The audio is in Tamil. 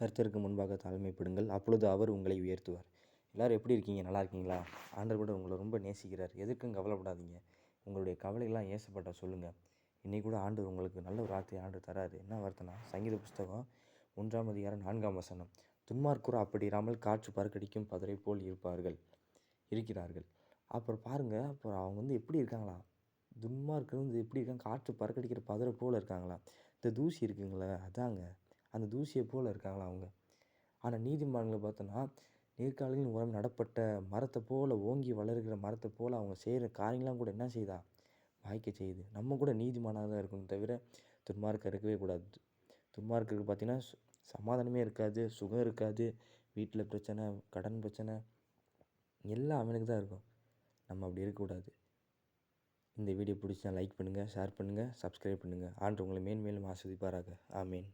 கர்த்தருக்கு முன்பாக தாழ்மைப்படுங்கள் அப்பொழுது அவர் உங்களை உயர்த்துவார். எல்லோரும் எப்படி இருக்கீங்க? நல்லா இருக்கீங்களா? ஆண்டர் கூட உங்களை ரொம்ப நேசிக்கிறார். எதுக்கும் கவலைப்படாதீங்க. உங்களுடைய கவலையெல்லாம் ஏசப்பட்ட சொல்லுங்கள் இன்றைக்கி கூட ஆண்டு உங்களுக்கு நல்ல ஒரு வார்த்தையை ஆண்டு தராரு. என்ன வார்த்தைனா சங்கீத புஸ்தகம் ஒன்றாம் அதிகாரம் நான்காம் வசனம். துன்மார்க்குற அப்படி இராமல் காற்று பறக்கடிக்கும் பதரை போல் இருப்பார்கள். இருக்கிறார்கள். அப்புறம் பாருங்கள் அப்புறம் அவங்க வந்து எப்படி இருக்காங்களா? துன்மார்க்கு வந்து எப்படி இருக்காங்க? காற்று பறக்கடிக்கிற பதரை போல் இருக்காங்களா? இந்த தூசி இருக்குங்களே அதாங்க. அந்த தூசியை போல் இருக்காங்களா அவங்க? ஆனால் நீதிமான்களை பார்த்தோன்னா நேர்காலின் உரம் நடப்பட்ட மரத்தை போல் ஓங்கி வளர்கிற மரத்தை போல் அவங்க செய்கிற காரியங்களாம் கூட என்ன செய்தா? வாய்க்க செய்யுது நம்ம கூட நீதிமானாக தான் இருக்கணும் தவிர துன்மார்க்கம் இருக்கவே கூடாது. துன்மார்க்கருக்கு பார்த்திங்கன்னா சமாதானமே இருக்காது சுகம் இருக்காது வீட்டில் பிரச்சனை கடன் பிரச்சனை எல்லாம் அவனுக்கு தான் இருக்கும். நம்ம அப்படி இருக்கக்கூடாது. இந்த வீடியோ பிடிச்சா லைக் பண்ணுங்கள் ஷேர் பண்ணுங்கள் சப்ஸ்கிரைப் பண்ணுங்கள் ஆண்டு உங்களை மேன்மேலும் ஆஸ்வதிப்பாராக ஆமீன்.